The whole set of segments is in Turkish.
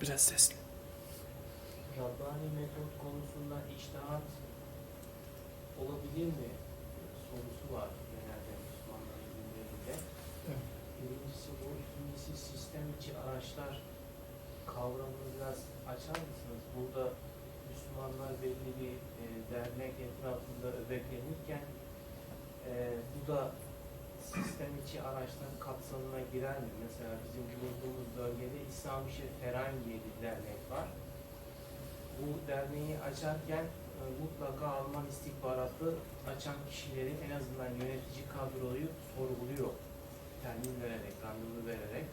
Biraz sesli. Rabbani metot konusunda içtihat olabilir mi sorusu var genelde Müslümanların gündeminde. Evet. Birincisi bu, ikincisi sistem içi araçlar kavramını biraz açar mısınız? Burada Müslümanlar belli bir e, dernek etrafında öbeklenirken e, bu da sistem içi araçlar kapsamına girer mi? Mesela bizim bulunduğumuz bölgede İslam-ı Şerif Ferayn diye bir dernek var. Bu derneği açarken e, mutlaka Alman istihbaratı açan kişileri en azından yönetici kadroyu sorguluyor. Termin vererek, randevu vererek.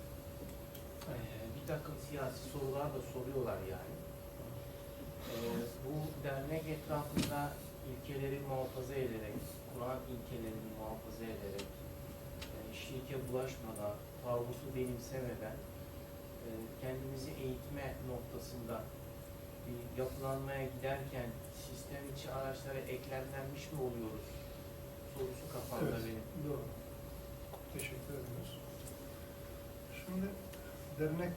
E, bir takım siyasi sorular da soruyorlar yani. E, bu dernek etrafında ilkeleri muhafaza ederek, Kur'an ilkelerini muhafaza ederek, şirke bulaşmadan, tağutu benimsemeden, e, kendimizi eğitme noktasında bir yapılanmaya giderken sistem içi araçlara eklemlenmiş mi oluyoruz? Sorusu kafamda Evet. benim. Doğru. Teşekkür ediyoruz. Şimdi dernek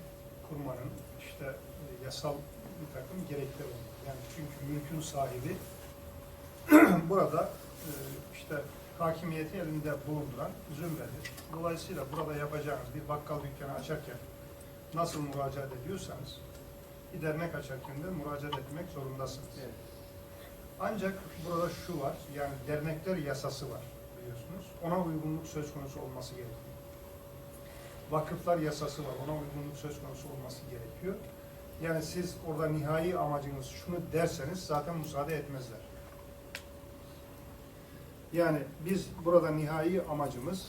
kurmanın işte e, yasal bir takım gerekleri var. Yani çünkü mülkün sahibi burada e, işte hakimiyeti elinde bulunduran zümredir. Dolayısıyla burada yapacağınız bir bakkal dükkanı açarken nasıl müracaat ediyorsanız bir dernek açarken de müracaat etmek zorundasınız. Evet. Ancak burada şu var, yani dernekler yasası var biliyorsunuz. Ona uygunluk söz konusu olması gerekiyor. Vakıflar yasası var, ona uygunluk söz konusu olması gerekiyor. Yani siz orada nihai amacınız şunu derseniz zaten müsaade etmezler. Yani biz burada nihai amacımız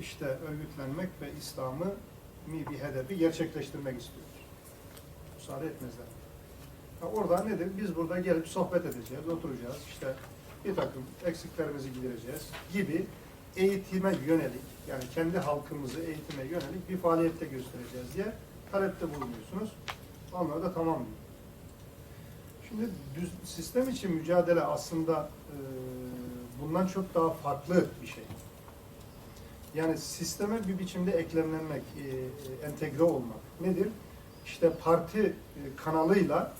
işte örgütlenmek ve İslam'ı bir hedefi gerçekleştirmek istiyoruz. Müsaade etmezler. Ha, Orada nedir? Biz burada gelip sohbet edeceğiz, oturacağız. İşte bir takım eksiklerimizi gidereceğiz gibi eğitime yönelik, yani kendi halkımızı eğitime yönelik bir faaliyette göstereceğiz diye talepte bulunuyorsunuz. Onlar da tamam diyor. Şimdi düz, sistem için mücadele aslında e, bundan çok daha farklı bir şey. Yani sisteme bir biçimde eklemlenmek, e, e, entegre olmak. Nedir? İşte parti e, kanalıyla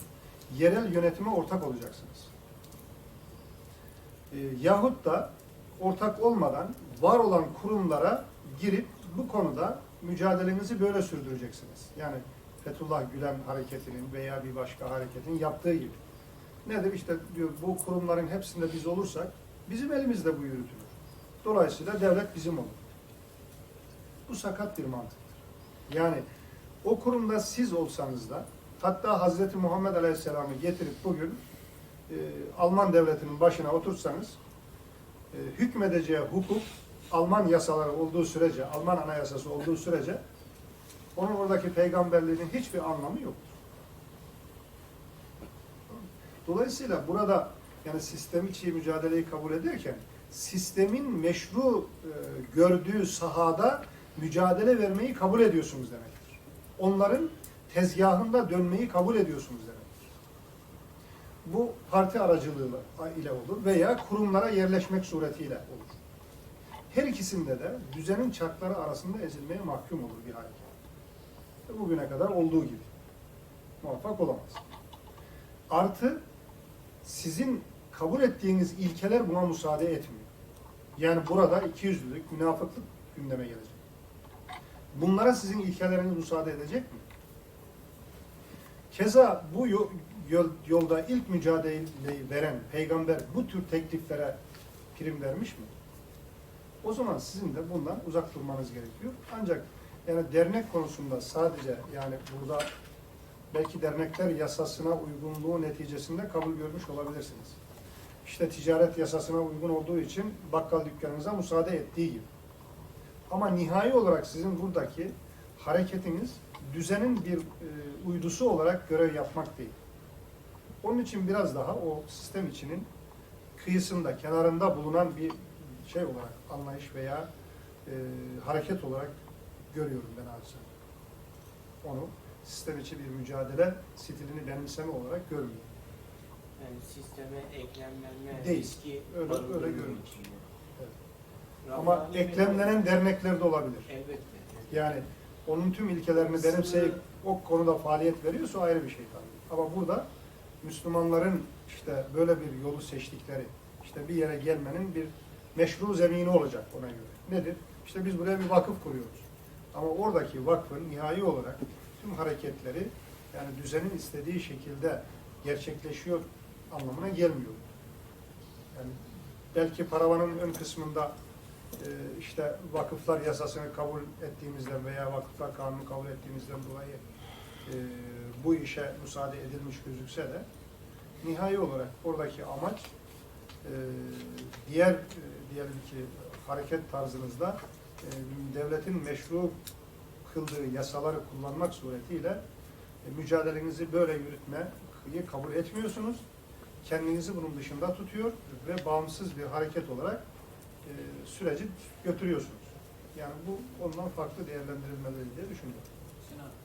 yerel yönetime ortak olacaksınız. Yahut da ortak olmadan var olan kurumlara girip bu konuda mücadelenizi böyle sürdüreceksiniz. Yani Fethullah Gülen hareketinin veya bir başka hareketin yaptığı gibi. Nedir? İşte diyor bu kurumların hepsinde biz olursak bizim elimizde bu yürütülür. Dolayısıyla devlet bizim olur. Bu sakat bir mantıktır. Yani o kurumda siz olsanız da hatta Hazreti Muhammed Aleyhisselam'ı getirip bugün e, Alman devletinin başına otursanız e, hükmedeceği hukuk Alman yasaları olduğu sürece, Alman anayasası olduğu sürece onun oradaki peygamberliğinin hiçbir anlamı yoktur. Dolayısıyla burada yani sistem içi mücadeleyi kabul ederken sistemin meşru e, gördüğü sahada mücadele vermeyi kabul ediyorsunuz demektir. Onların tezgahında dönmeyi kabul ediyorsunuz demektir. Bu parti aracılığıyla ile olur veya kurumlara yerleşmek suretiyle olur. Her ikisinde de düzenin çarkları arasında ezilmeye mahkum olur bir hareket. Bugüne kadar olduğu gibi. Muvaffak olamaz. Artı sizin kabul ettiğiniz ilkeler buna müsaade etmiyor. Yani burada ikiyüzlülük, münafıklık gündeme gelecek. Bunlara sizin ilkeleriniz müsaade edecek mi? Keza bu yo- yol- yolda ilk mücadeleyi veren peygamber bu tür tekliflere prim vermiş mi? O zaman sizin de bundan uzak durmanız gerekiyor. Ancak yani dernek konusunda sadece yani burada belki dernekler yasasına uygunluğu neticesinde kabul görmüş olabilirsiniz. İşte ticaret yasasına uygun olduğu için bakkal dükkanınıza müsaade ettiği gibi. Ama nihai olarak sizin buradaki hareketiniz düzenin bir e, uydusu olarak görev yapmak değil. Onun için biraz daha o sistem içinin kıyısında, kenarında bulunan bir şey olarak anlayış veya e, hareket olarak görüyorum ben acizane. Onu sistem içi bir mücadele stilini benimseme olarak görmüyorum. Yani sisteme eklemlenme Değil. riski Öyle- barındırdığı öyle görünüyor. için. Evet. Rabbani Ama metot- eklemlenen dernekler de olabilir. Elbette. Yani onun tüm ilkelerini benimseyip o konuda faaliyet veriyorsa o ayrı bir şey tabii. Ama burada Müslümanların işte böyle bir yolu seçtikleri, işte bir yere gelmenin bir meşru zemini olacak ona göre. Nedir? İşte biz buraya bir vakıf kuruyoruz. Ama oradaki vakfın nihai olarak tüm hareketleri yani düzenin istediği şekilde gerçekleşiyor anlamına gelmiyor. Yani belki paravanın ön kısmında e, işte vakıflar yasasını kabul ettiğimizden veya vakıflar kanunu kabul ettiğimizden dolayı e, bu işe müsaade edilmiş gözükse de nihai olarak oradaki amaç e, diğer e, diyelim ki hareket tarzınızda e, devletin meşru kıldığı yasaları kullanmak suretiyle e, mücadelenizi böyle yürütmeyi kabul etmiyorsunuz. Kendinizi bunun dışında tutuyor ve bağımsız bir hareket olarak e, süreci götürüyorsunuz. Yani bu ondan farklı değerlendirilmeli diye düşünüyorum.